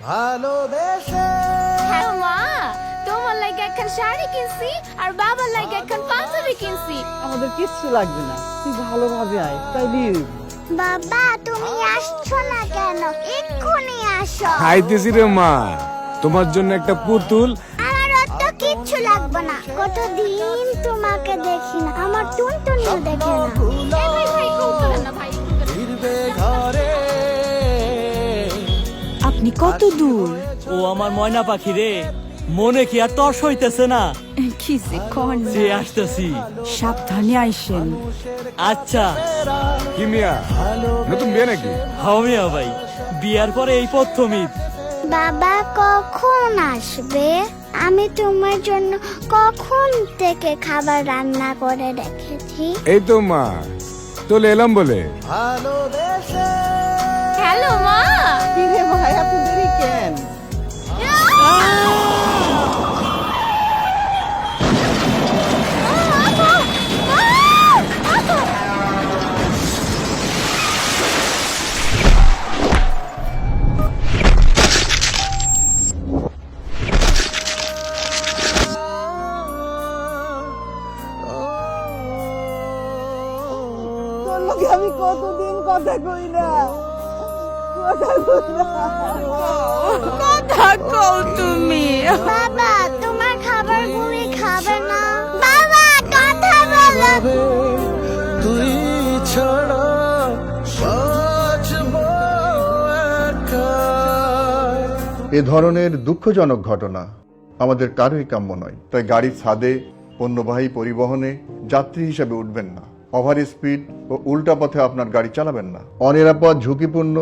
ভালোবেসে হ্যাঁ মা তোমার লাগে একখান শাড়ি কিনছি আর বাবার লাগে একখান পাঞ্জাবি কিনছি। আমাদের কিচ্ছু লাগবে না তুই ভালোভাবে আয় তাইলে বাবা তুমি আসছো না কেন? এক্ষুনি আসো। খাইতেছি রে মা তোমার জন্য একটা পুতুল। আমার অত কিচ্ছু লাগবে না। কতদিন তোমাকে দেখি না আমার টুনটুনিও দেখে না। আপনি কত দূর? ও আমার ময়না পাখি রে। মনে কি আর তর্স হইতেছে না? কি যে কন যে আসতেছি। সাবধানে আইসেন। আচ্ছা। কি মিয়া? নতুন বিয়ে নাকি? হামিয়া ভাই বিয়ার পরে এই প্রথম ঈদ বাবা কখন আসবে? আমি তোমার জন্য কখন থেকে খাবার রান্না করে রেখেছি? এই তো মা চলে এলাম বলে। ভালোবেসে হ্যালো মা। কি রে ভাই এত দেরি কেন? আমি কতদিন কথা কই না? কথা কই না কথা কও তুমি। বাবা তোমার খাবার তুমি খাবে না। বাবা কথা বলো। তুই ছাড়া এ ধরনের দুঃখজনক ঘটনা আমাদের কারোই কাম্য নয়। তাই গাড়ির ছাদে পণ্যবাহী পরিবহনে যাত্রী হিসেবে উঠবেন না। ওভার স্পিড ও উল্টা পথে আপনার গাড়ি চালাবেন না। অনিরাপদ ঝুঁকিপূর্ণ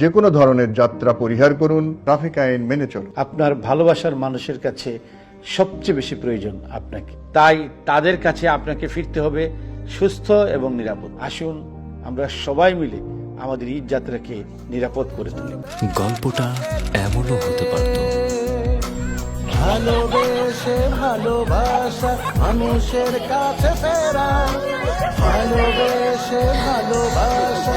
যে কোনো ধরনের যাত্রা পরিহার করুন ট্রাফিক আইন মেনে চলুন। আপনার ভালোবাসার মানুষের কাছে সবচেয়ে বেশি প্রয়োজন আপনাকে। তাই তাদের কাছে আপনাকে ফিরতে হবে সুস্থ এবং নিরাপদ। আসুন আমরা সবাই মিলে আমাদের ঈদ যাত্রাকে নিরাপদ করে তুলি। গল্পটা এমনও হতে পারত। ভালোবেসে ভালোবাসা মানুষের কাছে ফেরা। ভালোবেসে ভালোবাসা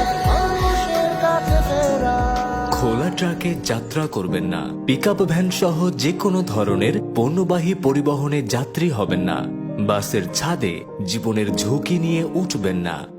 ট্রাকে যাত্রা করবেন না। পিক আপ ভ্যান সহ যে কোনো ধরনের পণ্যবাহী পরিবহনে যাত্রী হবেন না। বাসের ছাদে জীবনের ঝুঁকি নিয়ে উঠবেন না।